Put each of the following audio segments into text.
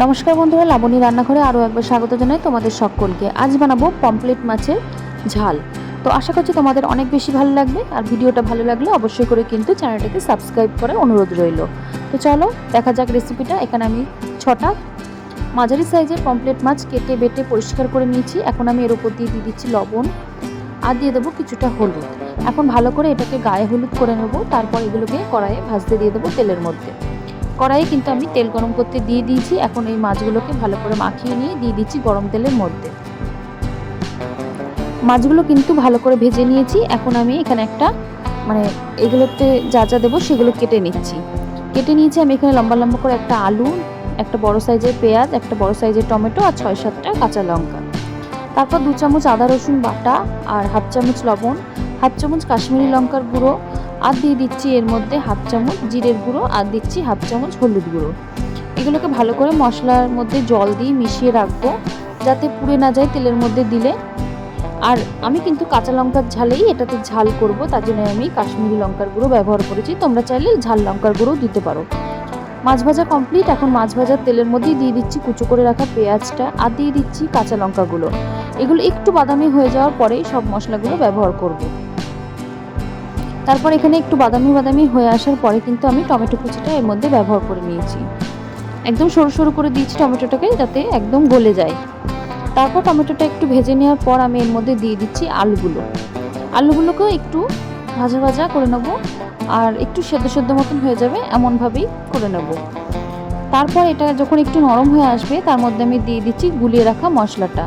নমস্কার বন্ধুরা, লাবণী রান্নাঘরে আরও একবার স্বাগত জানাই তোমাদের সকলকে। আজ বানাবো পমপ্লেট মাছের ঝাল। তো আশা করছি তোমাদের অনেক বেশি ভালো লাগবে, আর ভিডিওটা ভালো লাগলে অবশ্যই করে কিন্তু চ্যানেলটাকে সাবস্ক্রাইব করে অনুরোধ রইল। তো চলো, দেখা যাক রেসিপিটা। এখানে আমি ছটা মাঝারি সাইজের পমপ্লেট মাছ কেটে বেটে পরিষ্কার করে নিয়েছি। এখন আমি এর উপর দিয়ে দিয়ে দিচ্ছি লবণ, আর দিয়ে দেবো কিছুটা হলুদ। এখন ভালো করে এটাকে গায়ে হলুদ করে নেব, তারপর এগুলোকে কড়াইয়ে ভাজতে দিয়ে দেবো তেলের মধ্যে। কড়াইয়ে কিন্তু আমি তেল গরম করতে দিয়ে দিয়েছি। এখন এই মাছগুলোকে ভালো করে মাখিয়ে নিয়ে দিয়ে দিচ্ছি গরম তেলের মধ্যে। মাছগুলো কিন্তু ভালো করে ভেজে নিয়েছি। এখন আমি এখানে একটা মানে এগুলোতে যা যা দেবো সেগুলো কেটে নিচ্ছি। কেটে নিয়েছি আমি এখানে লম্বা লম্বা করে একটা আলু, একটা বড় সাইজের পেঁয়াজ, একটা বড় সাইজের টমেটো আর ছয় সাতটা কাঁচা লঙ্কা। তারপর দু চামচ আদা রসুন বাটা আর হাফ চামচ লবণ, হাফ চামচ কাশ্মীরি লঙ্কার গুঁড়ো আর দিয়ে দিচ্ছি এর মধ্যে হাফ চামচ জিরের গুঁড়ো আর দিচ্ছি হাফ চামচ হলুদ গুঁড়ো। এগুলোকে ভালো করে মশলার মধ্যে জল দিয়ে মিশিয়ে রাখব, যাতে পুড়ে না যায় তেলের মধ্যে দিলে। আর আমি কিন্তু কাঁচা লঙ্কার ঝালেই এটাতে ঝাল করব, তার জন্য আমি কাশ্মীরি লঙ্কার গুঁড়ো ব্যবহার করেছি। তোমরা চাইলে ঝাল লঙ্কার গুঁড়ো দিতে পারো। মাছ ভাজা কমপ্লিট এখন মাছ ভাজার তেলের মধ্যেই দিয়ে দিচ্ছি কুচো করে রাখা পেঁয়াজটা আর দিয়ে দিচ্ছি কাঁচা লঙ্কাগুলো। এগুলো একটু বাদামি হয়ে যাওয়ার পরেই সব মশলাগুলো ব্যবহার করব। তারপর এখানে একটু বাদামি বাদামি হয়ে আসার পরে কিন্তু আমি টমেটো কুচিটা এর মধ্যে ব্যবহার করে নিয়েছি। একদম সরু সরু করে দিয়েছি টমেটোটাকে যাতে একদম গলে যায়। তারপর টমেটোটা একটু ভেজে নেওয়ার পর আমি এর মধ্যে দিয়ে দিচ্ছি আলুগুলো। আলুগুলোকেও একটু ভাজা ভাজা করে নেব আর একটু সেদ্ধ সেদ্ধ মতন হয়ে যাবে এমনভাবেই করে নেব। তারপর এটা যখন একটু নরম হয়ে আসবে তার মধ্যে আমি দিয়ে দিচ্ছি গুলিয়ে রাখা মশলাটা।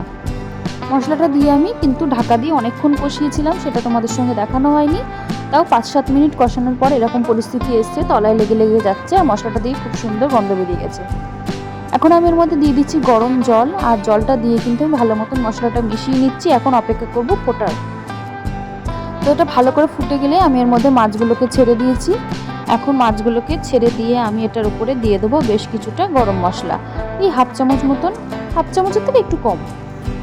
মশলাটা দিয়ে আমি কিন্তু ঢাকা দিয়ে অনেকক্ষণ কষিয়েছিলাম, সেটা তোমাদের সঙ্গে দেখানো হয়নি। তাও পাঁচ সাত মিনিট কষানোর পর এরকম পরিস্থিতি এসছে, তলায় লেগে লেগে যাচ্ছে আর মশলাটা দিয়ে খুব সুন্দর গন্ধ বেরিয়ে গেছে। এখন আমি এর মধ্যে দিয়ে দিচ্ছি গরম জল আর জলটা দিয়ে কিন্তু আমি ভালো মতন মশলাটা মিশিয়ে নিচ্ছি। এখন অপেক্ষা করব ফোটার। তো এটা ভালো করে ফুটে গেলে আমি এর মধ্যে মাছগুলোকে ছেড়ে দিয়েছি। এখন মাছগুলোকে ছেড়ে দিয়ে আমি এটার উপরে দিয়ে দেবো বেশ কিছুটা গরম মশলা। এই হাফ চামচ মতন, হাফ চামচের থেকে একটু কম।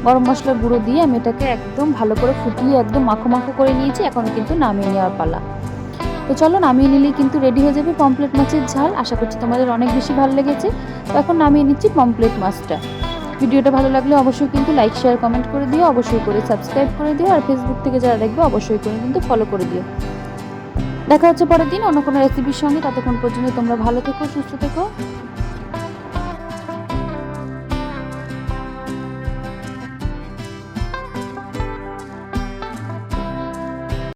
গরম মশলার গুঁড়ো দিয়ে আমি এটাকে একদম ভালো করে ফুটিয়ে একদম মাখো মাখো করে নিয়েছি এখন কিন্তু নামিয়ে নেওয়ার পালা। তো চলো নামিয়ে নিলেই কিন্তু রেডি হয়ে যাবে পমপ্লেট মাছের ঝাল। আশা করছি তোমাদের অনেক বেশি ভালো লেগেছে। তো এখন নামিয়ে নিচ্ছি পমপ্লেট মাছটা। ভিডিওটা ভালো লাগলে অবশ্যই কিন্তু লাইক শেয়ার কমেন্ট করে দিও। অবশ্যই করে সাবস্ক্রাইব করে দিও। আর ফেসবুক থেকে যারা দেখবে অবশ্যই করে কিন্তু ফলো করে দিও। দেখা হচ্ছে পরের দিন অন্য কোনো রেসিপির সঙ্গে। ততক্ষণ পর্যন্ত তোমরা ভালো থেকো, সুস্থ থেকো।